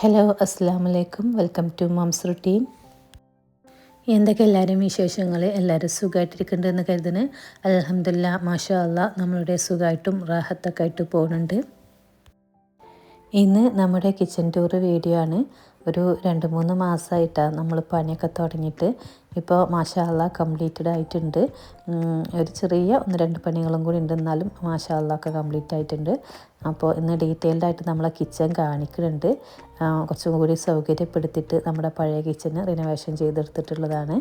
Hello അസ്സാം വലൈക്കും welcome to mom's routine എന്തൊക്കെ എല്ലാവരും വിശേഷങ്ങൾ എല്ലാവരും സുഖമായിട്ടിരിക്കുന്നുണ്ടെന്ന് കരുതുന്നു. അലഹമില്ല മാഷാ അല്ല നമ്മളുടെ സുഖമായിട്ടും റാഹത്തൊക്കെ ആയിട്ട് പോകുന്നുണ്ട് ഇന്ന് നമ്മുടെ കിച്ചൺ ടൂർ വീഡിയോ ആണ്. ഒരു രണ്ട് മൂന്ന് മാസമായിട്ടാണ് നമ്മൾ പണിയൊക്കെ തുടങ്ങിയിട്ട്. ഇപ്പോൾ മാഷാല്ല കംപ്ലീറ്റഡ് ആയിട്ടുണ്ട്. ഒരു ചെറിയ ഒന്ന് രണ്ട് പണികളും കൂടി ഉണ്ട്. എന്നാലും മാഷാല്ല ഒക്കെ കംപ്ലീറ്റ് ആയിട്ടുണ്ട്. അപ്പോൾ ഇന്ന് ഡീറ്റെയിൽഡ് ആയിട്ട് നമ്മളെ കിച്ചൺ കാണിക്കുന്നുണ്ട്. കുറച്ചും കൂടി സൗകര്യപ്പെടുത്തിയിട്ട് നമ്മുടെ പഴയ കിച്ചണ് റിനോവേഷൻ ചെയ്തെടുത്തിട്ടുള്ളതാണ്.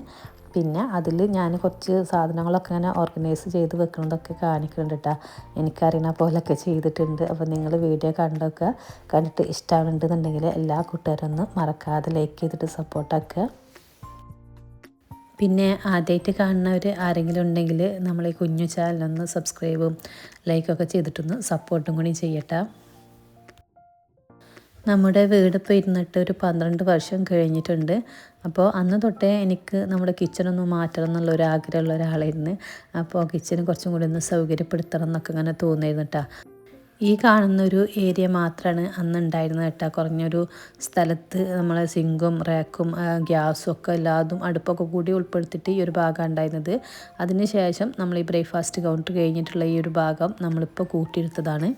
പിന്നെ അതിൽ ഞാൻ കുറച്ച് സാധനങ്ങളൊക്കെ ഇങ്ങനെ ഓർഗനൈസ് ചെയ്ത് വെക്കുന്നതൊക്കെ കാണിക്കുന്നുണ്ട് കേട്ടോ എനിക്കറിയണ പോലൊക്കെ ചെയ്തിട്ടുണ്ട്. അപ്പോൾ നിങ്ങൾ വീഡിയോ കണ്ടൊക്കെ കണ്ടിട്ട് ഇഷ്ടമാണെന്നുണ്ടെങ്കിൽ എല്ലാ കൂട്ടുകാരൊന്നും മറക്കാതെ ലൈക്ക് ചെയ്തിട്ട് സപ്പോർട്ടാക്കുക പിന്നെ ആദ്യമായിട്ട് കാണുന്നവർ ആരെങ്കിലും ഉണ്ടെങ്കിൽ നമ്മൾ ഈ കുഞ്ഞു ചാനലൊന്ന് സബ്സ്ക്രൈബും ലൈക്കൊക്കെ ചെയ്തിട്ടൊന്ന് സപ്പോർട്ടും കൂടി ചെയ്യട്ടെ. നമ്മുടെ വീട് ഇപ്പോൾ ഇരുന്നിട്ട് ഒരു പന്ത്രണ്ട് വർഷം കഴിഞ്ഞിട്ടുണ്ട്. അപ്പോൾ അന്ന് തൊട്ടേ എനിക്ക് നമ്മുടെ കിച്ചണൊന്ന് മാറ്റണം എന്നുള്ള ഒരു ആഗ്രഹമുള്ള ഒരാളായിരുന്നു. അപ്പോൾ കിച്ചൺ കുറച്ചും കൂടി ഒന്ന് സൗകര്യപ്പെടുത്തണം എന്നൊക്കെ ഇങ്ങനെ തോന്നിയിരുന്നു കേട്ടോ ഈ കാണുന്നൊരു ഏരിയ മാത്രമാണ് അന്ന് ഉണ്ടായിരുന്നത് കേട്ടോ കുറഞ്ഞൊരു സ്ഥലത്ത് നമ്മളെ സിങ്കും റാക്കും ഗ്യാസും ഒക്കെ എല്ലാതും അടുപ്പൊക്കെ കൂടി ഉൾപ്പെടുത്തിയിട്ട് ഈ ഒരു ഭാഗം ഉണ്ടായിരുന്നത്. അതിനുശേഷം നമ്മൾ ഈ ബ്രേക്ക്ഫാസ്റ്റ് കൗണ്ടർ കഴിഞ്ഞിട്ടുള്ള ഈ ഒരു ഭാഗം നമ്മളിപ്പോൾ കൂട്ടിയെടുത്തതാണ്.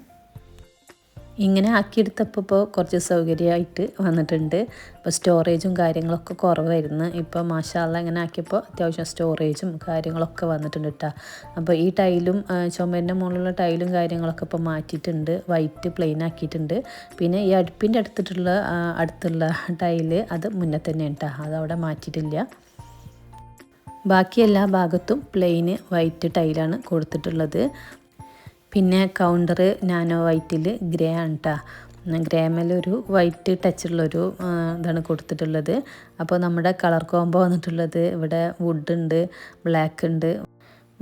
ഇങ്ങനെ ആക്കിയെടുത്തപ്പോൾ ഇപ്പോൾ കുറച്ച് സൗകര്യമായിട്ട് വന്നിട്ടുണ്ട്. ഇപ്പോൾ സ്റ്റോറേജും കാര്യങ്ങളൊക്കെ കുറവായിരുന്നു. ഇപ്പോൾ മാഷാല്ല ഇങ്ങനെ ആക്കിയപ്പോൾ അത്യാവശ്യം സ്റ്റോറേജും കാര്യങ്ങളൊക്കെ വന്നിട്ടുണ്ട് കേട്ടോ അപ്പോൾ ഈ ടൈലും ചുമരിന്റെ മുകളിലുള്ള ടൈലും കാര്യങ്ങളൊക്കെ ഇപ്പോൾ മാറ്റിയിട്ടുണ്ട്. വൈറ്റ് പ്ലെയിൻ ആക്കിയിട്ടുണ്ട്. പിന്നെ ഈ അടുപ്പിന്റെ അടുത്തിട്ടുള്ള അടുത്തുള്ള ടൈൽ അത് മുന്നേ തന്നെയാണ് കേട്ടോ അവിടെ മാറ്റിയിട്ടില്ല. ബാക്കി എല്ലാ ഭാഗത്തും പ്ലെയിന് വൈറ്റ് ടൈലാണ് കൊടുത്തിട്ടുള്ളത്. പിന്നെ കൗണ്ടർ നാനോ വൈറ്റിൽ ഗ്രേ ആണ് കേട്ടോ ഗ്രേമേലൊരു വൈറ്റ് ടച്ചുള്ളൊരു ഇതാണ് കൊടുത്തിട്ടുള്ളത്. അപ്പോൾ നമ്മുടെ കളർ കോംബോ വന്നിട്ടുള്ളത് ഇവിടെ വുഡ് ഉണ്ട് ബ്ലാക്ക് ഉണ്ട്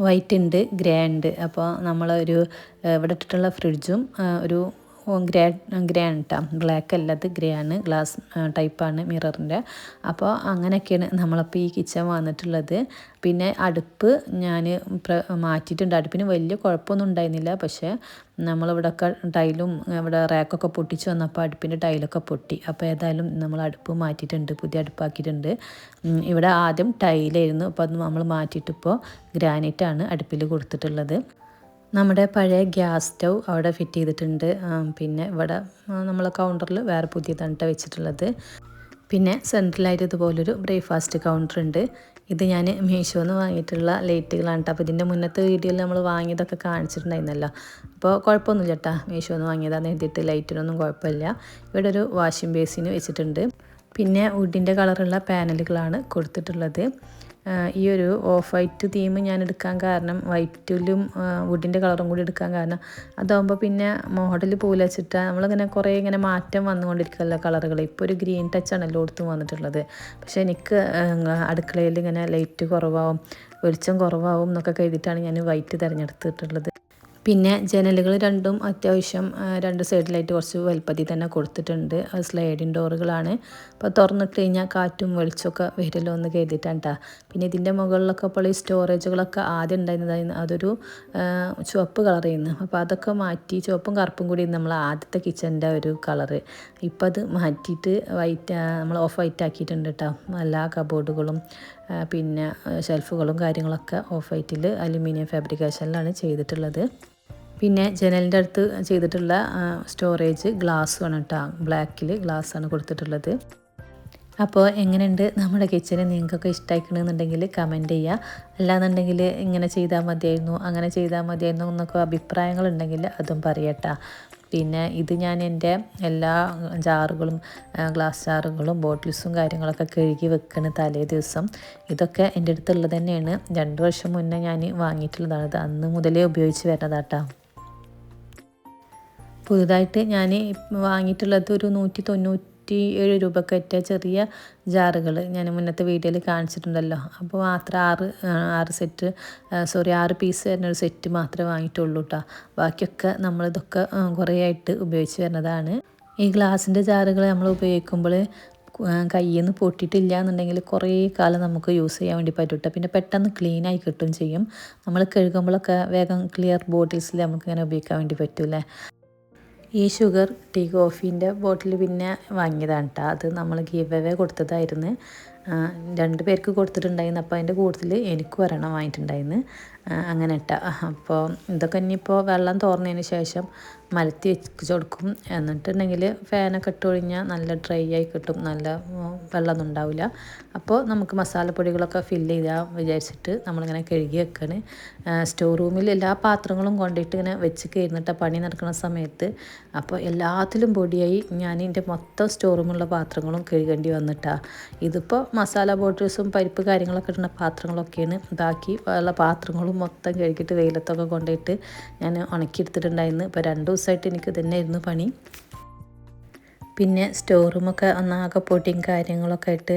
വൈറ്റ് ഉണ്ട് ഗ്രേ ഉണ്ട്. അപ്പോൾ നമ്മളൊരു ഇവിടെ ഇട്ടിട്ടുള്ള ഫ്രിഡ്ജും ഒരു ഗ്രേ ഗ്രേ ആണ് കേട്ടോ ബ്ലാക്ക് അല്ലാത്ത ഗ്രേ ആണ്. ഗ്ലാസ് ടൈപ്പാണ് മിററിന്റെ അപ്പോൾ അങ്ങനെയൊക്കെയാണ് നമ്മളപ്പോൾ ഈ കിച്ചൺ വന്നിട്ടുള്ളത്. പിന്നെ അടുപ്പ് ഞാൻ മാറ്റിയിട്ടുണ്ട്. അടുപ്പിന് വലിയ കുഴപ്പമൊന്നും ഉണ്ടായിരുന്നില്ല. പക്ഷേ നമ്മളിവിടെയൊക്കെ ടൈലും ഇവിടെ റാക്കൊക്കെ പൊട്ടിച്ച് വന്നപ്പോൾ അടുപ്പിന്റെ ടൈലൊക്കെ പൊട്ടി. അപ്പോൾ ഏതായാലും നമ്മൾ അടുപ്പ് മാറ്റിയിട്ടുണ്ട് പുതിയ അടുപ്പാക്കിയിട്ടുണ്ട്. ഇവിടെ ആദ്യം ടൈലായിരുന്നു. അപ്പോൾ അത് നമ്മൾ മാറ്റിയിട്ടിപ്പോൾ ഗ്രാനൈറ്റാണ് അടുപ്പിൽ കൊടുത്തിട്ടുള്ളത്. നമ്മുടെ പഴയ ഗ്യാസ് സ്റ്റൗ അവിടെ ഫിറ്റ് ചെയ്തിട്ടുണ്ട്. പിന്നെ ഇവിടെ നമ്മളെ കൗണ്ടറിൽ വേറെ പുതിയ തണ്ട വെച്ചിട്ടുള്ളത്. പിന്നെ സെൻട്രലായിട്ട് ഇതുപോലൊരു ബ്രേക്ക്ഫാസ്റ്റ് കൗണ്ടർ ഉണ്ട്. ഇത് ഞാൻ മീഷോന്ന് വാങ്ങിയിട്ടുള്ള ലൈറ്റുകളാണ് കേട്ടോ. അപ്പോൾ ഇതിന്റെ മുന്നത്തെ വീഡിയോയിൽ നമ്മൾ വാങ്ങിയതൊക്കെ കാണിച്ചിട്ടുണ്ടായിരുന്നല്ലോ. അപ്പോൾ കുഴപ്പമൊന്നുമില്ല കേട്ടോ. മീഷോന്ന് വാങ്ങിയതാണെന്ന് എഴുതിയിട്ട് ലൈറ്റിനൊന്നും കുഴപ്പമില്ല. ഇവിടെ ഒരു വാഷിംഗ് ബേസിന് വെച്ചിട്ടുണ്ട്. പിന്നെ വുഡിന്റെ കളറുള്ള പാനലുകളാണ് കൊടുത്തിട്ടുള്ളത്. ഈ ഒരു ഓഫ് വൈറ്റ് തീം ഞാൻ എടുക്കാൻ കാരണം വൈറ്റിലും വുഡിന്റെ കളറും കൂടി എടുക്കാൻ കാരണം അതാകുമ്പോൾ പിന്നെ മോഡൽ പോലെ വെച്ചിട്ട് നമ്മളിങ്ങനെ കുറേ ഇങ്ങനെ മാറ്റം വന്നുകൊണ്ടിരിക്കുമല്ലോ കളറുകൾ ഇപ്പോൾ ഒരു ഗ്രീൻ ടച്ച് ആണല്ലോ കൊടുത്ത് വന്നിട്ടുള്ളത്. പക്ഷേ എനിക്ക് അടുക്കളയിൽ ഇങ്ങനെ ലൈറ്റ് കുറവാകും വെളിച്ചം കുറവാകും എന്നൊക്കെ കരുതിയിട്ടാണ് ഞാൻ വൈറ്റ് തിരഞ്ഞെടുത്തിട്ടുള്ളത്. പിന്നെ ജനലുകൾ രണ്ടും അത്യാവശ്യം രണ്ട് സൈഡിലായിട്ട് കുറച്ച് വലുപ്പത്തിൽ തന്നെ കൊടുത്തിട്ടുണ്ട്. അത് സ്ലൈഡിങ് ഡോറുകളാണ് അപ്പോൾ തുറന്നിട്ട് കഴിഞ്ഞാൽ കാറ്റും വെളിച്ചമൊക്കെ വരുമല്ലോ എന്ന് കരുതിയിട്ടാണ് കേട്ടോ പിന്നെ ഇതിന്റെ മുകളിലൊക്കെ ഇപ്പോൾ ഈ സ്റ്റോറേജുകളൊക്കെ ആദ്യം ഉണ്ടായിരുന്നതായിരുന്നു അതൊരു ചുവപ്പ് കളറായിരുന്നു അപ്പോൾ അതൊക്കെ മാറ്റി ചുവപ്പും കറുപ്പും കൂടി നമ്മൾ ആദ്യത്തെ കിച്ചന്റെ ഒരു കളറ് ഇപ്പോൾ അത് മാറ്റിയിട്ട് വൈറ്റ് നമ്മൾ ഓഫ് വൈറ്റ് ആക്കിയിട്ടുണ്ട് കേട്ടോ എല്ലാ കബോർഡുകളും പിന്നെ ഷെൽഫുകളും കാര്യങ്ങളൊക്കെ ഓഫ് വൈറ്റിൽ അലുമിനിയം ഫാബ്രിക്കേഷനിലാണ് ചെയ്തിട്ടുള്ളത്. പിന്നെ ജനലിന്റെ അടുത്ത് ചെയ്തിട്ടുള്ള സ്റ്റോറേജ് ഗ്ലാസ്സുമാണ് കേട്ടോ ബ്ലാക്കിൽ ഗ്ലാസ്സാണ് കൊടുത്തിട്ടുള്ളത്. അപ്പോൾ എങ്ങനെയുണ്ട് നമ്മുടെ കിച്ചന് നിങ്ങൾക്കൊക്കെ ഇഷ്ടമായിക്കണമെന്നുണ്ടെങ്കിൽ കമന്റ് ചെയ്യുക അല്ലാന്നുണ്ടെങ്കിൽ ഇങ്ങനെ ചെയ്താൽ മതിയായിരുന്നു അങ്ങനെ ചെയ്താൽ മതിയായിരുന്നു എന്നൊക്കെ അഭിപ്രായങ്ങളുണ്ടെങ്കിൽ അതും പറയട്ടോ പിന്നെ ഇത് ഞാൻ എന്റെ എല്ലാ ജാറുകളും ഗ്ലാസ് ജാറുകളും ബോട്ടിൽസും കാര്യങ്ങളൊക്കെ കഴുകി വെക്കണ തലേ ദിവസം. ഇതൊക്കെ എന്റെ അടുത്തുള്ളത് തന്നെയാണ്. രണ്ട് വർഷം മുന്നേ ഞാൻ വാങ്ങിയിട്ടുള്ളതാണ്. ഇത് അന്ന് മുതലേ ഉപയോഗിച്ച് വരുന്നതാട്ടോ പുതുതായിട്ട് ഞാൻ വാങ്ങിയിട്ടുള്ളത് ഒരു നൂറ്റി തൊണ്ണൂറ്റി ഏഴ് രൂപക്കറ്റ ചെറിയ ജാറുകൾ ഞാൻ മുന്നത്തെ വീഡിയോയിൽ കാണിച്ചിട്ടുണ്ടല്ലോ. അപ്പോൾ മാത്രം ആറ് ആറ് സെറ്റ് സോറി ആറ് പീസ് വരുന്ന ഒരു സെറ്റ് മാത്രമേ വാങ്ങിയിട്ടുള്ളൂ കേട്ടോ ബാക്കിയൊക്കെ നമ്മളിതൊക്കെ കുറേ ആയിട്ട് ഉപയോഗിച്ച് വരുന്നതാണ്. ഈ ഗ്ലാസിന്റെ ജാറുകൾ നമ്മൾ ഉപയോഗിക്കുമ്പോൾ കയ്യിൽ നിന്ന് പൊട്ടിയിട്ടില്ല എന്നുണ്ടെങ്കിൽ കുറേ കാലം നമുക്ക് യൂസ് ചെയ്യാൻ വേണ്ടി പറ്റും കേട്ടോ പിന്നെ പെട്ടെന്ന് ക്ലീൻ ആയി കിട്ടും ചെയ്യും. നമ്മൾ കഴുകുമ്പോഴൊക്കെ വേഗം ക്ലിയർ ബോട്ടിൽസിൽ നമുക്ക് ഇങ്ങനെ ഉപയോഗിക്കാൻ വേണ്ടി പറ്റൂലേ ഈ ഷുഗർ ടീ കോഫീന്റെ ബോട്ടിൽ പിന്നെ വാങ്ങിയതാണ് കേട്ടോ അത് നമ്മൾ ഗീവ് അവേ കൊടുത്തതായിരുന്നു. രണ്ട് പേർക്ക് കൊടുത്തിട്ടുണ്ടായിരുന്നു. അപ്പോൾ അതിന്റെ കൂടുതൽ എനിക്ക് ഒരെണ്ണം വാങ്ങിയിട്ടുണ്ടായിരുന്നു. അങ്ങനെ കേട്ടോ അപ്പോൾ ഇതൊക്കെ ഇനിയിപ്പോൾ വെള്ളം തോർന്നതിന് ശേഷം മലത്തി വെച്ച് കൊടുക്കും. എന്നിട്ടുണ്ടെങ്കിൽ ഫാനൊക്കെ ഇട്ട് ഒഴിഞ്ഞാൽ നല്ല ഡ്രൈ ആയി കിട്ടും. നല്ല വെള്ളമൊന്നും ഉണ്ടാവില്ല. അപ്പോൾ നമുക്ക് മസാലപ്പൊടികളൊക്കെ ഫില്ല് ചെയ്താൽ വിചാരിച്ചിട്ട് നമ്മളിങ്ങനെ കഴുകി വെക്കാണ്. സ്റ്റോർ റൂമിൽ എല്ലാ പാത്രങ്ങളും കൊണ്ടിട്ട് ഇങ്ങനെ വെച്ച് കയറുന്നിട്ട് പണി നടക്കുന്ന സമയത്ത് അപ്പോൾ എല്ലാത്തിലും പൊടിയായി ഞാൻ എന്റെ മൊത്തം സ്റ്റോർ റൂമിലുള്ള പാത്രങ്ങളും കഴുകേണ്ടി വന്നിട്ടാണ് ഇതിപ്പോൾ മസാല ബോട്ടിൽസും പരിപ്പ് കാര്യങ്ങളൊക്കെ ഇടുന്ന പാത്രങ്ങളൊക്കെയാണ്. ബാക്കി ഉള്ള പാത്രങ്ങളും മൊത്തം കഴുകിയിട്ട് വെയിലത്തൊക്കെ കൊണ്ടിട്ട് ഞാൻ ഉണക്കിയെടുത്തിട്ടുണ്ടായിരുന്നു. ഇപ്പോൾ രണ്ട് ദിവസമായിട്ട് എനിക്ക് തന്നെയായിരുന്നു പണി. പിന്നെ സ്റ്റോർ റൂമൊക്കെ ഒന്നാകെ പൊടിയും കാര്യങ്ങളൊക്കെ ആയിട്ട്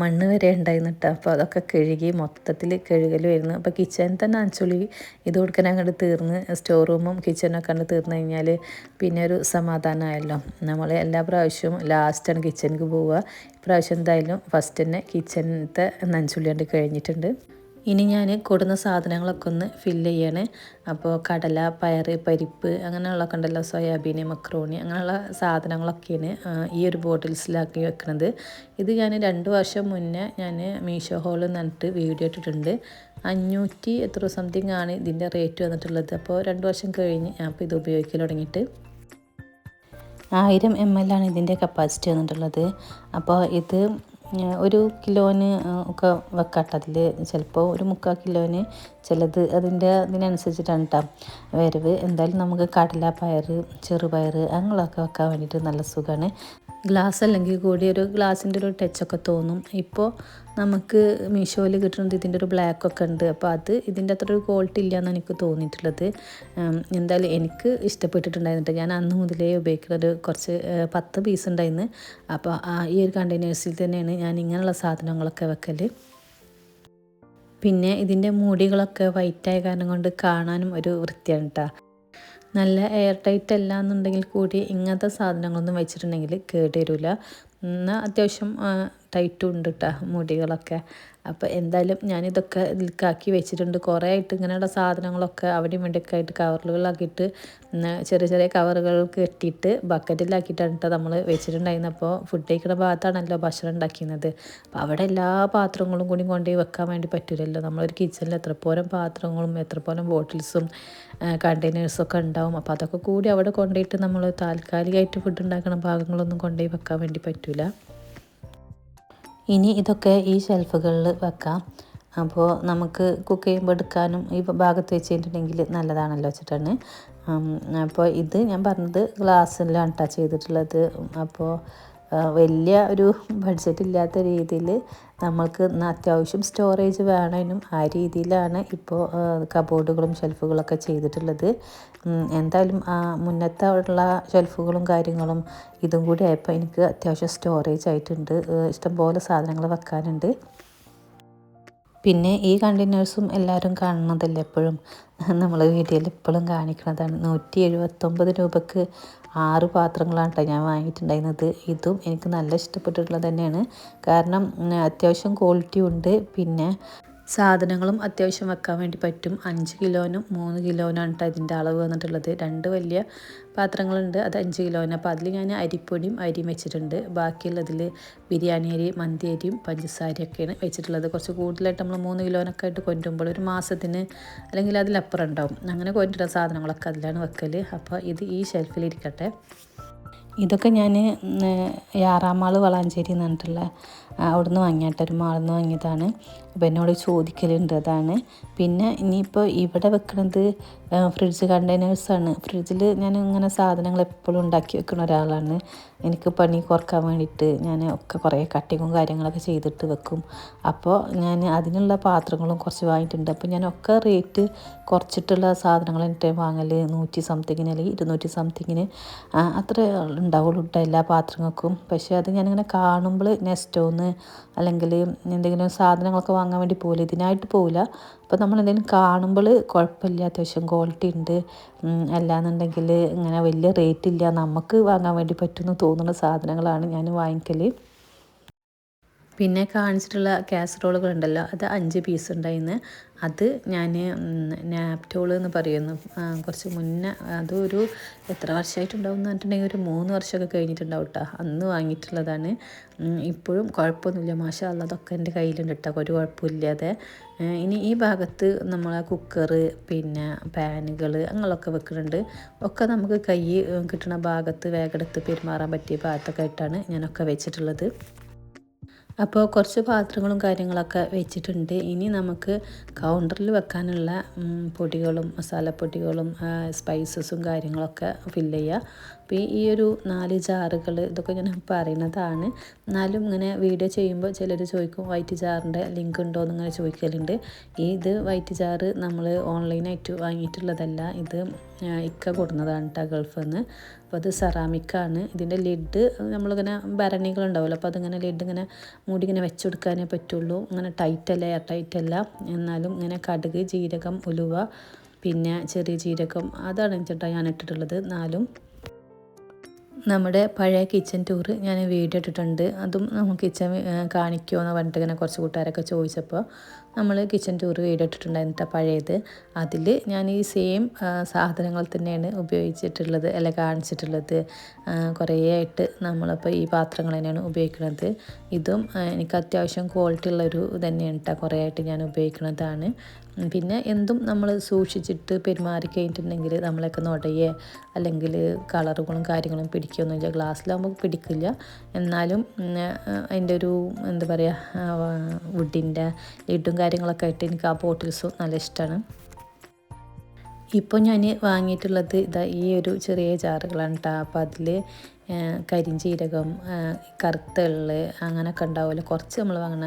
മണ്ണ് വരെ ഉണ്ടായിരുന്നു കേട്ടോ അപ്പോൾ അതൊക്കെ കഴുകി മൊത്തത്തിൽ കഴുകലുമായിരുന്നു അപ്പോൾ കിച്ചണിൽ തന്നെ ആക്ച്വലി ഇത് കൊടുക്കാൻ അങ്ങോട്ട് തീർന്ന് സ്റ്റോർ റൂമും കിച്ചണൊക്കെ അങ്ങോട്ട് തീർന്നു കഴിഞ്ഞാൽ പിന്നെ ഒരു സമാധാനമായല്ലോ നമ്മൾ എല്ലാ പ്രാവശ്യവും ലാസ്റ്റാണ് കിച്ചണിക്ക് പോവുക. ഇപ്രാവശ്യം എന്തായാലും ഫസ്റ്റ് തന്നെ കിച്ചണത്തെ നഞ്ചുള്ളി കണ്ട് കഴിഞ്ഞിട്ടുണ്ട്. ഇനി ഞാൻ കൊടുന്ന സാധനങ്ങളൊക്കെ ഒന്ന് ഫില്ല് ചെയ്യണേ. അപ്പോൾ കടല പയറ് പരിപ്പ് അങ്ങനെയുള്ളതൊക്കെ ഉണ്ടല്ലോ സോയാബീൻ മക്രോണി അങ്ങനെയുള്ള സാധനങ്ങളൊക്കെയാണ് ഈ ഒരു ബോട്ടിൽസിലാക്കി വെക്കുന്നത് ഇത് ഞാൻ രണ്ട് വർഷം മുന്നേ ഞാൻ മീഷോ ഹോളിൽ നിന്നിട്ട് വീഡിയോ ഇട്ടിട്ടുണ്ട്. അഞ്ഞൂറ്റി എത്ര സംതിങ് ആണ് ഇതിന്റെ റേറ്റ് വന്നിട്ടുള്ളത്. അപ്പോൾ രണ്ട് വർഷം കഴിഞ്ഞ് ഞാൻ അപ്പോൾ ഇത് ഉപയോഗിക്കാൻ തുടങ്ങിയിട്ട്. ആയിരം എം എൽ ആണ് ഇതിന്റെ കപ്പാസിറ്റി വന്നിട്ടുള്ളത്. അപ്പോൾ ഇത് ഒരു കിലോന് ഒക്കെ വെക്കാട്ടോ അതിൽ ചിലപ്പോൾ ഒരു മുക്കാൽ കിലോന് ചിലത് അതിന്റെ ഇതിനനുസരിച്ചിട്ടാണ് കേട്ടോ വരവ്. എന്തായാലും നമുക്ക് കടല പയർ ചെറുപയർ അങ്ങനെയൊക്കെ വെക്കാൻ വേണ്ടിയിട്ട് നല്ല സുഖമാണ് ഗ്ലാസ് അല്ലെങ്കിൽ കൂടി ഒരു ഗ്ലാസിന്റെ ഒരു ടച്ചൊക്കെ തോന്നും. ഇപ്പോൾ നമുക്ക് മീഷോയിൽ കിട്ടുന്നത് ഇതിന്റെ ഒരു ബ്ലാക്ക് ഒക്കെ ഉണ്ട്. അപ്പോൾ അത് ഇതിന്റെ അത്ര ഒരു ക്വാളിറ്റി ഇല്ല എന്നാണ് എനിക്ക് തോന്നിയിട്ടുള്ളത്. എന്തായാലും എനിക്ക് ഇഷ്ടപ്പെട്ടിട്ടുണ്ടായിരുന്നിട്ട് ഞാൻ അന്ന് മുതലേ ഉപയോഗിക്കുന്ന ഒരു കുറച്ച് പത്ത് പീസ് ഉണ്ടായിരുന്നു. അപ്പോൾ ഈ ഒരു കണ്ടെയ്നേഴ്സിൽ തന്നെയാണ് ഞാൻ ഇങ്ങനെയുള്ള സാധനങ്ങളൊക്കെ വെക്കൽ പിന്നെ ഇതിന്റെ മൂടികളൊക്കെ വൈറ്റായ കാരണം കൊണ്ട് കാണാനും ഒരു വൃത്തിയാണ് കേട്ടോ നല്ല എയർ ടൈറ്റ് അല്ല എന്നുണ്ടെങ്കിൽ കൂടി ഇങ്ങനത്തെ സാധനങ്ങളൊന്നും വെച്ചിട്ടുണ്ടെങ്കിൽ കേട് വരില്ല എന്നാൽ അത്യാവശ്യം ടൈറ്റും ഉണ്ട് കേട്ടോ മുടികളൊക്കെ. അപ്പോൾ എന്തായാലും ഞാനിതൊക്കെ ഇതിലേക്കാക്കി വെച്ചിട്ടുണ്ട്. കുറേ ആയിട്ട് ഇങ്ങനെയുള്ള സാധനങ്ങളൊക്കെ അവിടെയും ഇവിടെയൊക്കെ ആയിട്ട് കവറുകളാക്കിയിട്ട് ചെറിയ ചെറിയ കവറുകൾ കെട്ടിയിട്ട് ബക്കറ്റിലാക്കിയിട്ടാണ് കേട്ടോ നമ്മൾ വെച്ചിട്ടുണ്ടായിരുന്നത്. അപ്പോൾ ഫുഡ് കഴിക്കുന്ന ഭാഗത്താണല്ലോ ഭക്ഷണം ഉണ്ടാക്കിയിരുന്നത്. അപ്പോൾ അവിടെ എല്ലാ പാത്രങ്ങളും കൂടി കൊണ്ടുപോയി വെക്കാൻ വേണ്ടി പറ്റില്ലല്ലോ നമ്മളൊരു കിച്ചണിൽ എത്രപ്പോരം പാത്രങ്ങളും എത്രപ്പോരം ബോട്ടിൽസും കണ്ടെയ്നേഴ്സും ഒക്കെ ഉണ്ടാവും. അപ്പോൾ അതൊക്കെ കൂടി അവിടെ കൊണ്ടുപോയിട്ട് നമ്മൾ താൽക്കാലികമായിട്ട് ഫുഡ് ഉണ്ടാക്കുന്ന ഭാഗങ്ങളൊന്നും കൊണ്ടുപോയി വെക്കാൻ വേണ്ടി പറ്റില്ല ഇനി ഇതൊക്കെ ഈ ഷെൽഫുകളിൽ വെക്കാം. അപ്പോൾ നമുക്ക് കുക്ക് ചെയ്യുമ്പോൾ എടുക്കാനും ഈ ഭാഗത്ത് വെച്ച് കഴിഞ്ഞിട്ടുണ്ടെങ്കിൽ നല്ലതാണല്ലോ വെച്ചിട്ടാണ് അപ്പോൾ ഇത് ഞാൻ പറഞ്ഞത് ഗ്ലാസ്സിലാണ് ടച്ച് ചെയ്തിട്ടുള്ളത്. അപ്പോൾ വലിയ ഒരു ബഡ്ജറ്റ് ഇല്ലാത്ത രീതിയിൽ നമ്മൾക്ക് അത്യാവശ്യം സ്റ്റോറേജ് വേണേനും ആ രീതിയിലാണ് ഇപ്പോൾ കബോർഡുകളും ഷെൽഫുകളൊക്കെ ചെയ്തിട്ടുള്ളത്. എന്തായാലും മുന്നത്തെ ഉള്ള ഷെൽഫുകളും കാര്യങ്ങളും ഇതും കൂടി ആയപ്പോൾ എനിക്ക് അത്യാവശ്യം സ്റ്റോറേജ് ആയിട്ടുണ്ട്. ഇഷ്ടംപോലെ സാധനങ്ങൾ വെക്കാനുണ്ട്. പിന്നെ ഈ കണ്ടെയ്നേഴ്സും എല്ലാവരും കാണുന്നതല്ലേ എപ്പോഴും? നമ്മൾ വീഡിയോയിൽ എപ്പോഴും കാണിക്കുന്നതാണ് നൂറ്റി എഴുപത്തൊമ്പത് രൂപക്ക് ആറ് പാത്രങ്ങളാണ് കേട്ടോ ഞാൻ വാങ്ങിയിട്ടുണ്ടായിരുന്നത്. ഇതും എനിക്ക് നല്ല ഇഷ്ടപ്പെട്ടിട്ടുള്ളത് തന്നെയാണ്. കാരണം അത്യാവശ്യം ക്വാളിറ്റി ഉണ്ട്. പിന്നെ സാധനങ്ങളും അത്യാവശ്യം വെക്കാൻ വേണ്ടി പറ്റും. അഞ്ച് കിലോനും മൂന്ന് കിലോനാണ് കേട്ടോ ഇതിന്റെ അളവ് വന്നിട്ടുള്ളത്. രണ്ട് വലിയ പാത്രങ്ങളുണ്ട്. അത് അഞ്ച് കിലോന് അപ്പോൾ അതിൽ ഞാൻ അരിപ്പൊടിയും അരിയും വെച്ചിട്ടുണ്ട്. ബാക്കിയുള്ളതിൽ ബിരിയാണി അരി മന്തി അരിയും പഞ്ചസാരയൊക്കെയാണ് വെച്ചിട്ടുള്ളത്. കുറച്ച് കൂടുതലായിട്ട് നമ്മൾ മൂന്ന് കിലോനൊക്കെ ആയിട്ട് കൊണ്ടുമ്പോൾ ഒരു മാസത്തിന് അല്ലെങ്കിൽ അതിലപ്പുറം ഉണ്ടാവും. അങ്ങനെ കൊണ്ടുവരുന്ന സാധനങ്ങളൊക്കെ അതിലാണ് വെക്കൽ അപ്പോൾ ഇത് ഈ ഷെൽഫിൽ ഇരിക്കട്ടെ. ഇതൊക്കെ ഞാൻ യാറാമാൾ വളാഞ്ചേരി എന്ന് പറഞ്ഞിട്ടുള്ള അവിടുന്ന് വാങ്ങിയിട്ട് ഒരു മാളിൽ നിന്ന് വാങ്ങിയതാണ്. അപ്പോൾ എന്നോട് ചോദിക്കലുണ്ട് അതാണ്. പിന്നെ ഇനിയിപ്പോൾ ഇവിടെ വെക്കുന്നത് ഫ്രിഡ്ജ് കണ്ടെയ്നേഴ്സാണ് ഫ്രിഡ്ജിൽ ഞാൻ ഇങ്ങനെ സാധനങ്ങൾ എപ്പോഴും ഉണ്ടാക്കി വെക്കുന്ന ഒരാളാണ്. എനിക്ക് പണി കുറയ്ക്കാൻ വേണ്ടിയിട്ട് ഞാൻ ഒക്കെ കുറേ കട്ടിങ്ങും കാര്യങ്ങളൊക്കെ ചെയ്തിട്ട് വെക്കും. അപ്പോൾ ഞാൻ അതിനുള്ള പാത്രങ്ങളും കുറച്ച് വാങ്ങിയിട്ടുണ്ട്. അപ്പോൾ ഞാൻ ഒക്കെ റേറ്റ് കുറച്ചിട്ടുള്ള സാധനങ്ങൾ എന്റെ വാങ്ങൽ നൂറ്റി സംതിങ്ങിന് അല്ലെങ്കിൽ ഇരുന്നൂറ്റി സംതിങ്ങിന് അത്ര ഉണ്ടാവുള്ളൂ എല്ലാ പാത്രങ്ങൾക്കും. പക്ഷേ അത് ഞാനിങ്ങനെ കാണുമ്പോൾ നെസ്റ്റോന്ന് അല്ലെങ്കിൽ എന്തെങ്കിലും സാധനങ്ങളൊക്കെ വേണ്ടി പോകില്ല ഇതിനായിട്ട് പോകില്ല അപ്പോൾ നമ്മൾ എന്തെങ്കിലും കാണുമ്പോൾ കുഴപ്പമില്ല. അത്യാവശ്യം ക്വാളിറ്റി ഉണ്ട്. അല്ലാന്നുണ്ടെങ്കിൽ ഇങ്ങനെ വലിയ റേറ്റ് ഇല്ല. നമുക്ക് വാങ്ങാൻ വേണ്ടി പറ്റുമെന്ന് തോന്നുന്ന സാധനങ്ങളാണ് ഞാൻ വാങ്ങിക്കൽ പിന്നെ കാണിച്ചിട്ടുള്ള കാസറോളുകൾ ഉണ്ടല്ലോ അത് അഞ്ച് പീസ് ഉണ്ടായിരുന്നു അത് ഞാൻ നാപ്റ്റോൾ എന്ന് പറയുന്നു. കുറച്ച് മുന്നേ അതൊരു എത്ര വർഷമായിട്ടുണ്ടാവും എന്ന് പറഞ്ഞിട്ടുണ്ടെങ്കിൽ ഒരു മൂന്ന് വർഷമൊക്കെ കഴിഞ്ഞിട്ടുണ്ടാവും കേട്ടോ അന്ന് വാങ്ങിയിട്ടുള്ളതാണ്. ഇപ്പോഴും കുഴപ്പമൊന്നുമില്ല. മാഷാ അതൊക്കെ എന്റെ കയ്യിലുണ്ട് കേട്ടോ ഒരു കുഴപ്പമില്ലാതെ. ഇനി ഈ ഭാഗത്ത് നമ്മൾ കുക്കറ് പിന്നെ പാനുകൾ അങ്ങനെയൊക്കെ വെക്കുന്നുണ്ട് ഒക്കെ നമുക്ക് കൈ കിട്ടുന്ന ഭാഗത്ത് വേഗെടുത്ത് പെരുമാറാൻ പറ്റിയ ഭാഗത്തൊക്കെ ആയിട്ടാണ് ഞാനൊക്കെ വെച്ചിട്ടുള്ളത്. അപ്പോൾ കുറച്ച് പാത്രങ്ങളും കാര്യങ്ങളൊക്കെ വെച്ചിട്ടുണ്ട്. ഇനി നമുക്ക് കൗണ്ടറിൽ വെക്കാനുള്ള പൊടികളും മസാലപ്പൊടികളും സ്പൈസസും കാര്യങ്ങളൊക്കെ ഫില്ല് ചെയ്യുക അപ്പോൾ ഈ ഒരു നാല് ജാറുകൾ ഇതൊക്കെ ഞാൻ പറയുന്നതാണ്. എന്നാലും ഇങ്ങനെ വീഡിയോ ചെയ്യുമ്പോൾ ചിലർ ചോദിക്കും വൈറ്റ് ജാറിന്റെ ലിങ്ക് ഉണ്ടോ? എന്ന് ഇങ്ങനെ ചോദിക്കലുണ്ട്. ഇത് വൈറ്റ് ജാറ് നമ്മൾ ഓൺലൈനായിട്ട് വാങ്ങിയിട്ടുള്ളതല്ല ഇത് ഇക്ക കൊടുന്നതാണ് കേട്ടോ ഗൾഫിൽ നിന്ന് അപ്പോൾ അത് സെറാമിക്കാണ്. ഇതിന്റെ ലിഡ് നമ്മളിങ്ങനെ ഭരണികളുണ്ടാവുമല്ലോ അപ്പോൾ അതിങ്ങനെ ലിഡ് ഇങ്ങനെ മൂടി ഇങ്ങനെ വെച്ചെടുക്കാനേ പറ്റുള്ളൂ. ഇങ്ങനെ ടൈറ്റ് അല്ല എയർ ടൈറ്റ് അല്ല. എന്നാലും ഇങ്ങനെ കടുക് ജീരകം ഉലുവ പിന്നെ ചെറിയ ജീരകം അതാണ് ചേട്ടാ ഞാൻ ഇട്ടിട്ടുള്ളത് നാലും നമ്മുടെ പഴയ കിച്ചൺ ടൂർ ഞാൻ വീഡിയോ ഇട്ടിട്ടുണ്ട്. അതും കിച്ചൺ കാണിക്കുമോ എന്ന് പറഞ്ഞിട്ട് ഇങ്ങനെ കുറച്ച് കൂട്ടുകാരൊക്കെ ചോദിച്ചപ്പോൾ നമ്മൾ കിച്ചൺ ടൂർ വീഡിയോ പഴയത്. അതിൽ ഞാൻ ഈ സെയിം സാധനങ്ങൾ തന്നെയാണ് ഉപയോഗിച്ചിട്ടുള്ളത് അല്ല കാണിച്ചിട്ടുള്ളത്. കുറേ ആയിട്ട് നമ്മളിപ്പോൾ ഈ പാത്രങ്ങൾ തന്നെയാണ് ഉപയോഗിക്കുന്നത് ഇതും എനിക്ക് അത്യാവശ്യം ക്വാളിറ്റി ഉള്ളൊരു തന്നെയാണ് കേട്ടോ കുറേ ആയിട്ട് ഞാൻ ഉപയോഗിക്കുന്നതാണ് പിന്നെ എന്തും നമ്മൾ സൂക്ഷിച്ചിട്ട് പെരുമാറി കഴിഞ്ഞിട്ടുണ്ടെങ്കിൽ നമ്മളൊക്കെ നുടയെ അല്ലെങ്കിൽ കളറുകളും കാര്യങ്ങളും പിടിക്കുകയൊന്നുമില്ല ഗ്ലാസ്സിലാകുമ്പോൾ പിടിക്കില്ല. എന്നാലും അതിന്റെ ഒരു എന്താ പറയുക വുഡിന്റെ ലിഡും കാര്യങ്ങളൊക്കെ ആയിട്ട് എനിക്ക് ആ ബോട്ടിൽസും നല്ല ഇഷ്ടമാണ് ഇപ്പോൾ ഞാൻ വാങ്ങിയിട്ടുള്ളത് ഇതാ ഈ ഒരു ചെറിയ ജാറുകളാണ് കേട്ടോ. അപ്പോൾ അതിൽ കരിഞ്ചീരകം കറുത്തള്ള് കറുത്ത അങ്ങനെയൊക്കെ ഉണ്ടാവുമല്ലോ. കുറച്ച് നമ്മൾ വാങ്ങണ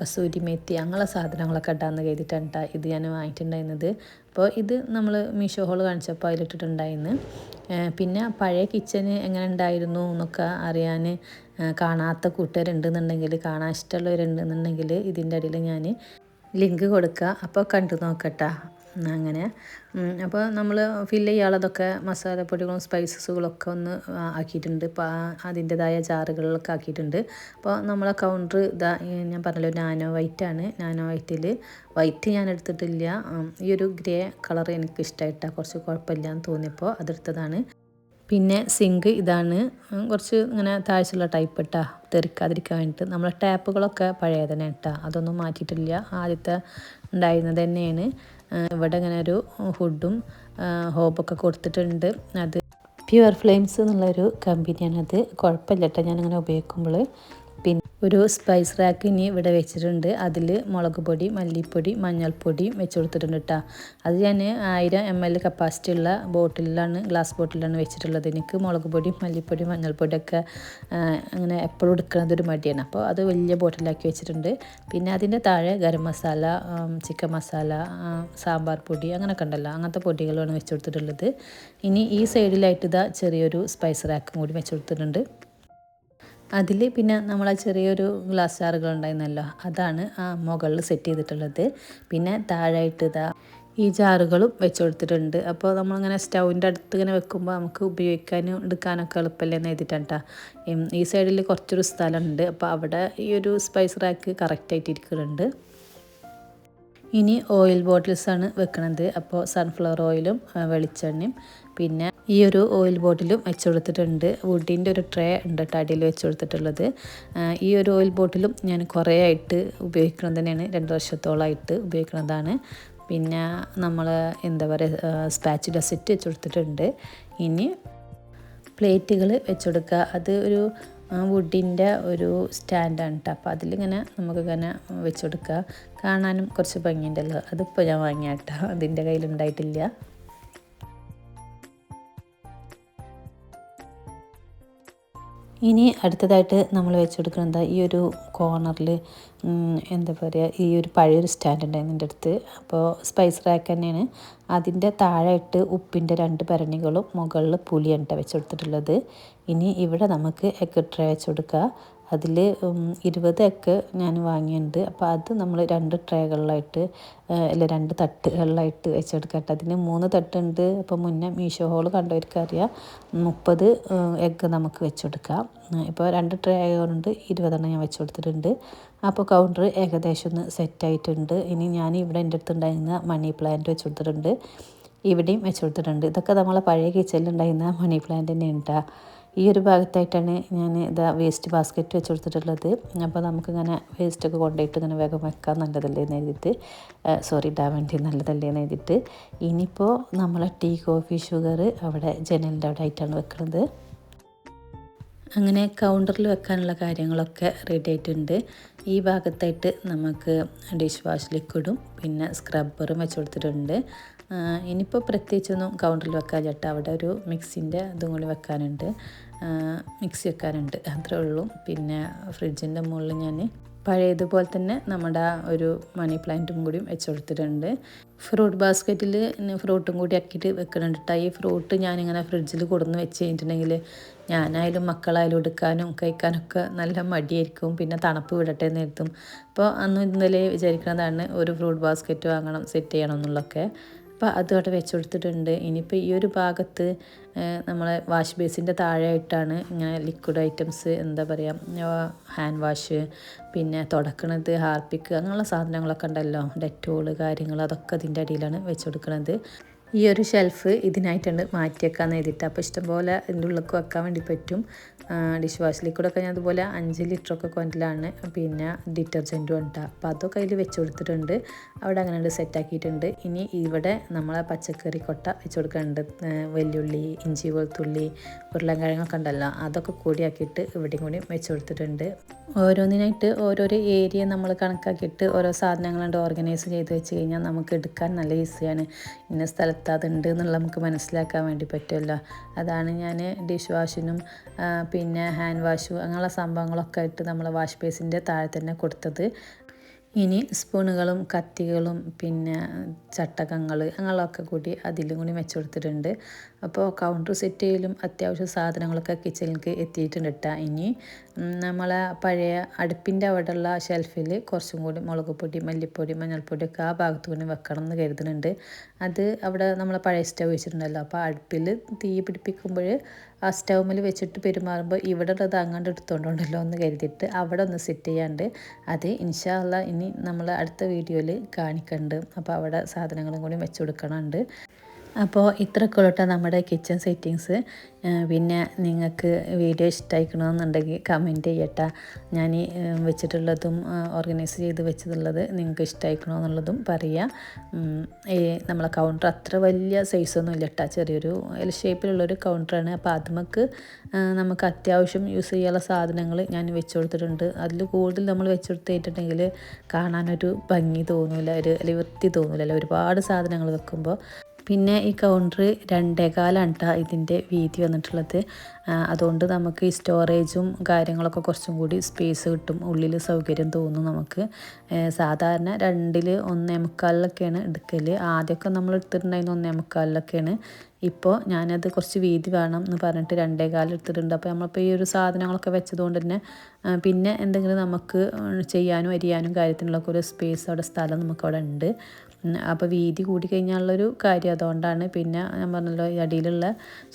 കസൂരി മേത്തി അങ്ങനെയുള്ള സാധനങ്ങളൊക്കെ ഇടാന്ന് കരുതിയിട്ടാണ് കേട്ടോ ഇത് ഞാൻ വാങ്ങിയിട്ടുണ്ടായിരുന്നത്. അപ്പോൾ ഇത് നമ്മൾ മീഷോ ഹോൾ കാണിച്ചപ്പോൾ അതിലിട്ടിട്ടുണ്ടായിരുന്നു. പിന്നെ പഴയ കിച്ചന് എങ്ങനെ ഉണ്ടായിരുന്നു എന്നൊക്കെ അറിയാൻ കാണാത്ത കൂട്ടുകാരുണ്ടെന്നുണ്ടെങ്കിൽ കാണാൻ ഇഷ്ടമുള്ളവരുണ്ടെന്നുണ്ടെങ്കിൽ ഇതിന്റെ ഇടയിൽ ഞാൻ ലിങ്ക് കൊടുക്കുക. അപ്പോൾ കണ്ടു നോക്കട്ടെ. അങ്ങനെ. അപ്പോൾ നമ്മൾ ഫില്ല് ചെയ്യാനുള്ളതൊക്കെ മസാലപ്പൊടികളും സ്പൈസസുകളൊക്കെ ഒന്ന് ആക്കിയിട്ടുണ്ട്. ഇപ്പോൾ അതിന്റെതായ ജാറുകളിലൊക്കെ ആക്കിയിട്ടുണ്ട്. അപ്പോൾ നമ്മളെ കൗണ്ടർ ഇതാ ഞാൻ പറഞ്ഞല്ലോ നാനോ വൈറ്റ് ആണ്. നാനോ വൈറ്റിൽ വൈറ്റ് ഞാൻ എടുത്തിട്ടില്ല. ഈ ഒരു ഗ്രേ കളർ എനിക്ക് ഇഷ്ടമായിട്ടാണ് കുറച്ച് കുഴപ്പമില്ല എന്ന് തോന്നിയപ്പോൾ അതെടുത്തതാണ് പിന്നെ സിങ്ക് ഇതാണ്. കുറച്ച് ഇങ്ങനെ താഴ്ചയുള്ള ടൈപ്പ് ഇട്ടാ തെറിക്കാതിരിക്കാൻ വേണ്ടിയിട്ട്. നമ്മളെ ടാപ്പുകളൊക്കെ പഴയ തന്നെ ഇട്ടാ. അതൊന്നും മാറ്റിയിട്ടില്ല. ആദ്യത്തെ ഉണ്ടായിരുന്നത് തന്നെയാണ്. ഇവിടെ ഇങ്ങനെ ഒരു ഹുഡും ഹോബൊക്കെ കൊടുത്തിട്ടുണ്ട്. അത് പ്യുവർ ഫ്ലെയിംസ് എന്നുള്ളൊരു കമ്പനിയാണത് കുഴപ്പമില്ല കേട്ടോ. ഞാനിങ്ങനെ ഉപയോഗിക്കുമ്പോൾ. പിന്നെ ഒരു സ്പൈസ് റാക്ക് ഇനി ഇവിടെ വെച്ചിട്ടുണ്ട്. അതിൽ മുളക് പൊടി മല്ലിപ്പൊടി മഞ്ഞൾപ്പൊടിയും വെച്ച് കൊടുത്തിട്ടുണ്ട് കേട്ടോ അത് ഞാൻ ആയിരം എം എൽ കപ്പാസിറ്റി ഉള്ള ബോട്ടിലാണ് ഗ്ലാസ് ബോട്ടിലാണ് വെച്ചിട്ടുള്ളത്. എനിക്ക് മുളക് പൊടിയും മല്ലിപ്പൊടിയും മഞ്ഞൾപ്പൊടിയൊക്കെ അങ്ങനെ എപ്പോഴും എടുക്കുന്നത് ഒരു മടിയാണ്. അപ്പോൾ അത് വലിയ ബോട്ടിലാക്കി വെച്ചിട്ടുണ്ട്. പിന്നെ അതിന്റെ താഴെ ഗരം മസാല ചിക്കൻ മസാല സാമ്പാർ പൊടി അങ്ങനെയൊക്കെ ഉണ്ടല്ലോ. അങ്ങനത്തെ പൊടികളാണ് വെച്ച് കൊടുത്തിട്ടുള്ളത്. ഇനി ഈ സൈഡിലായിട്ട് ഇതാ ചെറിയൊരു സ്പൈസ് റാക്കും കൂടി വെച്ച് കൊടുത്തിട്ടുണ്ട്. അതിൽ പിന്നെ നമ്മൾ ആ ചെറിയൊരു ഗ്ലാസ് ജാറുകൾ ഉണ്ടായിരുന്നല്ലോ അതാണ് ആ മുകളിൽ സെറ്റ് ചെയ്തിട്ടുള്ളത്. പിന്നെ താഴായിട്ട് ഇതാ ഈ ജാറുകളും വെച്ച് കൊടുത്തിട്ടുണ്ട്. അപ്പോൾ നമ്മളിങ്ങനെ സ്റ്റൗവിന്റെ അടുത്ത് ഇങ്ങനെ വെക്കുമ്പോൾ നമുക്ക് ഉപയോഗിക്കാനും എടുക്കാനൊക്കെ എളുപ്പമല്ലേ എന്ന് ഈ സൈഡിൽ കുറച്ചൊരു സ്ഥലമുണ്ട്. അപ്പോൾ അവിടെ ഈ ഒരു സ്പൈസ് റാക്ക് കറക്റ്റായിട്ട് ഇരിക്കുന്നുണ്ട്. ഇനി ഓയിൽ ബോട്ടിൽസാണ് വെക്കണത്. അപ്പോൾ സൺഫ്ലവർ ഓയിലും വെളിച്ചെണ്ണയും പിന്നെ ഈ ഒരു ഓയിൽ ബോട്ടിലും വെച്ച് കൊടുത്തിട്ടുണ്ട് വുഡിന്റെ ഒരു ട്രേ ഉണ്ട് കേട്ടോ അടിയിൽ വെച്ച് കൊടുത്തിട്ടുള്ളത് ഈ ഒരു ഓയിൽ ബോട്ടിലും ഞാൻ കുറേ ആയിട്ട് ഉപയോഗിക്കുന്നത് തന്നെയാണ്. രണ്ട് വർഷത്തോളമായിട്ട് ഉപയോഗിക്കുന്നതാണ്. പിന്നെ നമ്മൾ എന്താ പറയുക സ്പാച്ച് സെറ്റ് വെച്ച് കൊടുത്തിട്ടുണ്ട് ഇനി പ്ലേറ്റുകൾ വെച്ച് കൊടുക്കുക അത് ഒരു വുഡിന്റെ ഒരു സ്റ്റാൻഡാണ് കേട്ടോ. അപ്പോൾ അതിലിങ്ങനെ നമുക്കിങ്ങനെ വെച്ച് കൊടുക്കുക കാണാനും കുറച്ച് ഭംഗിയുണ്ടല്ലോ. അതിപ്പോൾ ഞാൻ വാങ്ങിയ കേട്ടോ അതിന്റെ കയ്യിലുണ്ടായിട്ടില്ല. ഇനി അടുത്തതായിട്ട് നമ്മൾ വെച്ച് കൊടുക്കുന്നത് ഈ ഒരു കോർണറിൽ എന്താ പറയുക ഈ ഒരു പഴയൊരു സ്റ്റാൻഡ് ഉണ്ടായിരുന്നു എന്റെ അടുത്ത്. അപ്പോൾ സ്പൈസ് റാക്ക് തന്നെയാണ്. അതിന്റെ താഴെയിട്ട് ഉപ്പിന്റെ രണ്ട് ഭരണികളും മുകളിൽ പുളിയാണ് വെച്ച് കൊടുത്തിട്ടുള്ളത് ഇനി ഇവിടെ നമുക്ക് എഗ് ട്രേ കൊടുക്കുക അതിൽ ഇരുപത് എഗ്ഗ് ഞാൻ വാങ്ങിയിട്ടുണ്ട്. അപ്പോൾ അത് നമ്മൾ രണ്ട് ട്രേകളിലായിട്ട് അല്ല രണ്ട് തട്ടുകളിലായിട്ട് വെച്ചെടുക്കട്ടെ അതിന് മൂന്ന് തട്ടുണ്ട്. അപ്പോൾ മുന്നേ മീഷോ ഹോൾ കണ്ടവർക്ക് അറിയാം മുപ്പത് എഗ്ഗ് നമുക്ക് വെച്ചെടുക്കാം. ഇപ്പോൾ രണ്ട് ട്രേ ആയതുകൊണ്ട് ഇരുപതെണ്ണം ഞാൻ വെച്ച് കൊടുത്തിട്ടുണ്ട് അപ്പോൾ കൗണ്ടർ ഏകദേശം ഒന്ന് സെറ്റായിട്ടുണ്ട് ഇനി ഞാൻ ഇവിടെ എന്റെ അടുത്തുണ്ടായിരുന്ന മണി പ്ലാന്റ് വെച്ച് കൊടുത്തിട്ടുണ്ട് ഇവിടെയും വെച്ച് കൊടുത്തിട്ടുണ്ട് ഇതൊക്കെ നമ്മളെ പഴയ കിച്ചണിലുണ്ടായിരുന്ന മണി പ്ലാന്റ് തന്നെ ഈ ഒരു ഭാഗത്തായിട്ടാണ് ഞാൻ ഇതാ വേസ്റ്റ് ബാസ്ക്കറ്റ് വെച്ച് കൊടുത്തിട്ടുള്ളത്. അപ്പോൾ നമുക്കിങ്ങനെ വേസ്റ്റൊക്കെ കൊണ്ടുപോയിട്ട് ഇങ്ങനെ വേഗം വെക്കാൻ നല്ലതല്ലേ എന്ന് എഴുതിയിട്ട് സോറി ഇടാൻ വേണ്ടി നല്ലതല്ലേ എന്ന് എഴുതിയിട്ട്. ഇനിയിപ്പോൾ നമ്മളെ ടീ കോഫി ഷുഗർ അവിടെ ജനലിന്റെ അവിടെ ആയിട്ടാണ് വെക്കുന്നത് അങ്ങനെ കൗണ്ടറിൽ വെക്കാനുള്ള കാര്യങ്ങളൊക്കെ റെഡി ആയിട്ടുണ്ട്. ഈ ഭാഗത്തായിട്ട് നമുക്ക് ഡിഷ് വാഷ് ലിക്വിഡും പിന്നെ സ്ക്രബ്ബറും വെച്ച് കൊടുത്തിട്ടുണ്ട്. ഇനിയിപ്പോൾ പ്രത്യേകിച്ചൊന്നും കൗണ്ടറിൽ വെക്കാൻ ചേട്ടാ അവിടെ ഒരു മിക്സിന്റെ ഇതും കൂടി വെക്കാനുണ്ട്. മിക്സി വെക്കാനുണ്ട്. അത്രേ ഉള്ളൂ. പിന്നെ ഫ്രിഡ്ജിന്റെ മുകളിൽ ഞാൻ പഴയതുപോലെ തന്നെ നമ്മുടെ ഒരു മണി പ്ലാന്റും കൂടി വെച്ച് കൊടുത്തിട്ടുണ്ട്. ഫ്രൂട്ട് ബാസ്ക്കറ്റിൽ ഫ്രൂട്ടും കൂടി ആക്കിയിട്ട് വെക്കുന്നുണ്ട് കേട്ടോ ഈ ഫ്രൂട്ട് ഞാനിങ്ങനെ ഫ്രിഡ്ജിൽ കൊടുന്ന് വെച്ച് കഴിഞ്ഞിട്ടുണ്ടെങ്കിൽ ഞാനായാലും മക്കളായാലും എടുക്കാനും കഴിക്കാനൊക്കെ നല്ല മടിയായിരിക്കും. പിന്നെ തണുപ്പ് വിടട്ടെ എന്ന് എഴുത്തും അപ്പോൾ അന്ന് ഇന്നലെ വിചാരിക്കുന്നതാണ് ഒരു ഫ്രൂട്ട് ബാസ്ക്കറ്റ് വാങ്ങണം സെറ്റ് ചെയ്യണം എന്നുള്ളതൊക്കെ അപ്പോൾ അത് അവിടെ വെച്ച് കൊടുത്തിട്ടുണ്ട്. ഇനിയിപ്പോൾ ഈ ഒരു ഭാഗത്ത് നമ്മളെ വാഷ് ബേസിന്റെ താഴെയായിട്ടാണ് ഇങ്ങനെ ലിക്വിഡ് ഐറ്റംസ് എന്താ പറയുക ഹാൻഡ് വാഷ് പിന്നെ തുടക്കണത് ഹാർപ്പിക്ക് അങ്ങനെയുള്ള സാധനങ്ങളൊക്കെ ഉണ്ടല്ലോ. ഡെറ്റോൾ കാര്യങ്ങൾ അതൊക്കെ അതിന്റെ അടിയിലാണ് വെച്ച് കൊടുക്കുന്നത് ഈ ഒരു ഷെൽഫ് ഇതിനായിട്ടുണ്ട് മാറ്റിയേക്കാന്ന് എഴുതിയിട്ട്. അപ്പോൾ ഇഷ്ടംപോലെ ഇതിന്റെ ഉള്ളിലേക്ക് വെക്കാൻ വേണ്ടി പറ്റും. ഡിഷ് വാഷ് ലിക്വിഡൊക്കെ ഞാൻ അതുപോലെ അഞ്ച് ലിറ്ററൊക്കെ കൊണ്ടിലാണ് പിന്നെ ഡിറ്റർജന്റും ഉണ്ട്. അപ്പോൾ അതൊക്കെ അതിൽ വെച്ച് കൊടുത്തിട്ടുണ്ട്. അവിടെ അങ്ങനെ സെറ്റാക്കിയിട്ടുണ്ട് ഇനി ഇവിടെ നമ്മളെ പച്ചക്കറി കൊട്ട വെച്ച് കൊടുക്കുന്നുണ്ട്. വെല്ലുള്ളി ഇഞ്ചി വെളുത്തുള്ളി ഉരുളൻകിഴങ്ങൊക്കെ ഉണ്ടല്ലോ അതൊക്കെ കൂടിയാക്കിയിട്ട് ഇവിടെയും കൂടി വെച്ച് കൊടുത്തിട്ടുണ്ട്. ഓരോന്നിനായിട്ട് ഓരോരോ ഏരിയ നമ്മൾ കണക്കാക്കിയിട്ട് ഓരോ സാധനങ്ങളുണ്ട്. ഓർഗനൈസ് ചെയ്ത് വെച്ച് കഴിഞ്ഞാൽ നമുക്ക് എടുക്കാൻ നല്ല ഈസിയാണ് ഇന്ന സ്ഥലത്ത് അതുണ്ട് എന്നുള്ള നമുക്ക് മനസ്സിലാക്കാൻ വേണ്ടി പറ്റുമല്ലോ. അതാണ് ഞാൻ ഡിഷ് വാഷിനും പിന്നെ ഹാൻഡ് വാഷും അങ്ങനെയുള്ള സംഭവങ്ങളൊക്കെ ആയിട്ട് നമ്മൾ വാഷ് ബേസിന്റെ താഴെ തന്നെ കൊടുത്തത്. ഇനി സ്പൂണുകളും കത്തികളും പിന്നെ ചട്ടകങ്ങൾ അങ്ങനെയൊക്കെ കൂടി അതിലും കൂടി വെച്ച് കൊടുത്തിട്ടുണ്ട്. അപ്പോൾ കൗണ്ടർ സെറ്റ് ചെയ്യലും അത്യാവശ്യം സാധനങ്ങളൊക്കെ കിച്ചണിലേക്ക് എത്തിയിട്ടുണ്ട് കേട്ടോ ഇനി നമ്മളെ പഴയ അടുപ്പിന്റെ അവിടെയുള്ള ഷെൽഫിൽ കുറച്ചും കൂടി മുളക് പൊടി മല്ലിപ്പൊടി മഞ്ഞൾപ്പൊടി ഒക്കെ ആ ഭാഗത്ത് കൂടി വെക്കണം എന്ന് കരുതുന്നുണ്ട്. അത് അവിടെ നമ്മളെ പഴയ സ്റ്റവ് വെച്ചിട്ടുണ്ടല്ലോ. അപ്പോൾ അടുപ്പിൽ തീ പിടിപ്പിക്കുമ്പോൾ ആ സ്റ്റൗമിൽ വെച്ചിട്ട് പെരുമാറുമ്പോൾ ഇവിടെ ഉള്ളത് അങ്ങോട്ട് എടുത്തുകൊണ്ടുണ്ടല്ലോ എന്ന് കരുതിയിട്ട് അവിടെ ഒന്ന് സെറ്റ് ചെയ്യാണ്ട് അത് ഇൻഷാല്ല ഇനി നമ്മൾ അടുത്ത വീഡിയോയിൽ കാണിക്കണ്ട്. അപ്പോൾ അവിടെ സാധനങ്ങളും കൂടി വെച്ച് കൊടുക്കണമുണ്ട് അപ്പോൾ ഇത്രയൊക്കെ ഉള്ളൂ നമ്മുടെ കിച്ചൺ സെറ്റിങ്സ് പിന്നെ നിങ്ങൾക്ക് വീഡിയോ ഇഷ്ടമായിക്കണമെന്നുണ്ടെങ്കിൽ കമന്റ് ചെയ്യട്ടെ. ഞാൻ വെച്ചിട്ടുള്ളതും ഓർഗനൈസ് ചെയ്ത് വെച്ചിട്ടുള്ളത് നിങ്ങൾക്ക് ഇഷ്ടമായിക്കണമെന്നുള്ളതും പറയുക. ഈ നമ്മളെ കൗണ്ടർ അത്ര വലിയ സൈസൊന്നും ഇല്ല കേട്ടോ ചെറിയൊരു എൽ ഷേപ്പിലുള്ളൊരു കൗണ്ടറാണ് അപ്പോൾ അതുമക്ക് നമുക്ക് അത്യാവശ്യം യൂസ് ചെയ്യാനുള്ള സാധനങ്ങൾ ഞാൻ വെച്ച് കൊടുത്തിട്ടുണ്ട് അതിൽ കൂടുതൽ നമ്മൾ വെച്ച് കൊടുത്തിട്ടുണ്ടെങ്കിൽ കാണാനൊരു ഭംഗി തോന്നില്ല ഒരു വൃത്തി തോന്നില്ല ഒരുപാട് സാധനങ്ങൾ വെക്കുമ്പോൾ പിന്നെ ഈ കൗണ്ടർ രണ്ടേകാലാണ് കേട്ടോ ഇതിന്റെ വീതി വന്നിട്ടുള്ളത്. അതുകൊണ്ട് നമുക്ക് ഈ സ്റ്റോറേജും കാര്യങ്ങളൊക്കെ കുറച്ചും കൂടി സ്പേസ് കിട്ടും. ഉള്ളിൽ സൗകര്യം തോന്നും നമുക്ക്. സാധാരണ രണ്ടിൽ ഒന്നേ മുക്കാലിലൊക്കെയാണ് എടുക്കൽ ആദ്യമൊക്കെ നമ്മൾ എടുത്തിട്ടുണ്ടായിരുന്ന ഒന്നേ മുക്കാലിലൊക്കെയാണ്. ഇപ്പോൾ ഞാനത് കുറച്ച് വീതി വേണം എന്ന് പറഞ്ഞിട്ട് രണ്ടേ കാലം എടുത്തിട്ടുണ്ട്. അപ്പോൾ നമ്മളിപ്പോൾ ഈ ഒരു സാധനങ്ങളൊക്കെ വെച്ചതുകൊണ്ട് തന്നെ പിന്നെ എന്തെങ്കിലും നമുക്ക് ചെയ്യാനും അരിയാനും കാര്യത്തിനുള്ളൊക്കെ ഒരു സ്പേസ് അവിടെ സ്ഥലം നമുക്കവിടെ ഉണ്ട്. അപ്പോൾ വീതി കൂടി കഴിഞ്ഞാലുള്ളൊരു കാര്യം അതുകൊണ്ടാണ്. പിന്നെ ഞാൻ പറഞ്ഞല്ലോ ഈ അടിയിലുള്ള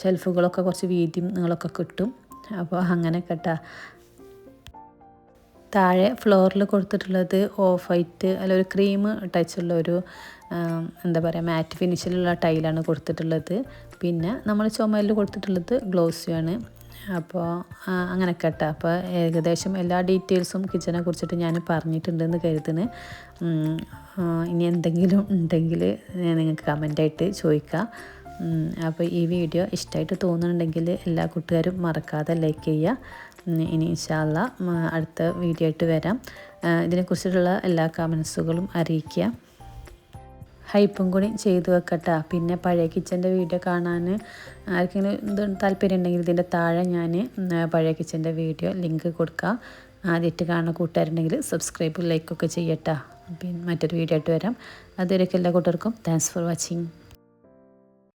ഷെൽഫുകളൊക്കെ കുറച്ച് വീതിയും നിങ്ങളൊക്കെ കിട്ടും. അപ്പോൾ അങ്ങനെ കേട്ടാ താഴെ ഫ്ലോറിൽ കൊടുത്തിട്ടുള്ളത് ഓഫ് വൈറ്റ് അല്ല ഒരു ക്രീം ടച്ചുള്ള ഒരു എന്താ പറയുക മാറ്റ് ഫിനിഷിലുള്ള ടൈലാണ് കൊടുത്തിട്ടുള്ളത്. പിന്നെ നമ്മൾ ചുമലിൽ കൊടുത്തിട്ടുള്ളത് ഗ്ലോസിയാണ്. അപ്പോൾ അങ്ങനെ കേട്ടോ അപ്പോൾ ഏകദേശം എല്ലാ ഡീറ്റെയിൽസും കിച്ചനെ കുറിച്ചിട്ട് ഞാൻ പറഞ്ഞിട്ടുണ്ടെന്ന് കരുതുന്നു ഇനി എന്തെങ്കിലും ഉണ്ടെങ്കിൽ നിങ്ങൾക്ക് കമന്റായിട്ട് ചോദിക്കാം അപ്പോൾ ഈ വീഡിയോ ഇഷ്ടമായിട്ട് തോന്നുന്നുണ്ടെങ്കിൽ എല്ലാ കൂട്ടുകാരും മറക്കാതെ ലൈക്ക് ചെയ്യുക ഇനി ഇൻഷാല്ല അടുത്ത വീഡിയോ ആയിട്ട് വരാം. ഇതിനെക്കുറിച്ചിട്ടുള്ള എല്ലാ കമൻസുകളും അറിയിക്കുക ഹൈപ്പും കൂടി ചെയ്ത് വെക്കട്ടെ. പിന്നെ പഴയ കിച്ചന്റെ വീഡിയോ കാണാൻ ആർക്കെങ്കിലും ഇത് താല്പര്യം ഉണ്ടെങ്കിൽ ഇതിന്റെ താഴെ ഞാൻ പഴയ കിച്ചന്റെ വീഡിയോ ലിങ്ക് കൊടുക്കാം. ആദ്യമായിട്ട് കാണുന്ന കൂട്ടുകാരുണ്ടെങ്കിൽ സബ്സ്ക്രൈബ് ലൈക്കൊക്കെ ചെയ്യട്ടെ. പിന്നെ മറ്റൊരു വീഡിയോ ആയിട്ട് വരാം. അതുവരെയൊക്കെ എല്ലാ കൂട്ടർക്കും താങ്ക്സ് ഫോർ വാച്ചിങ്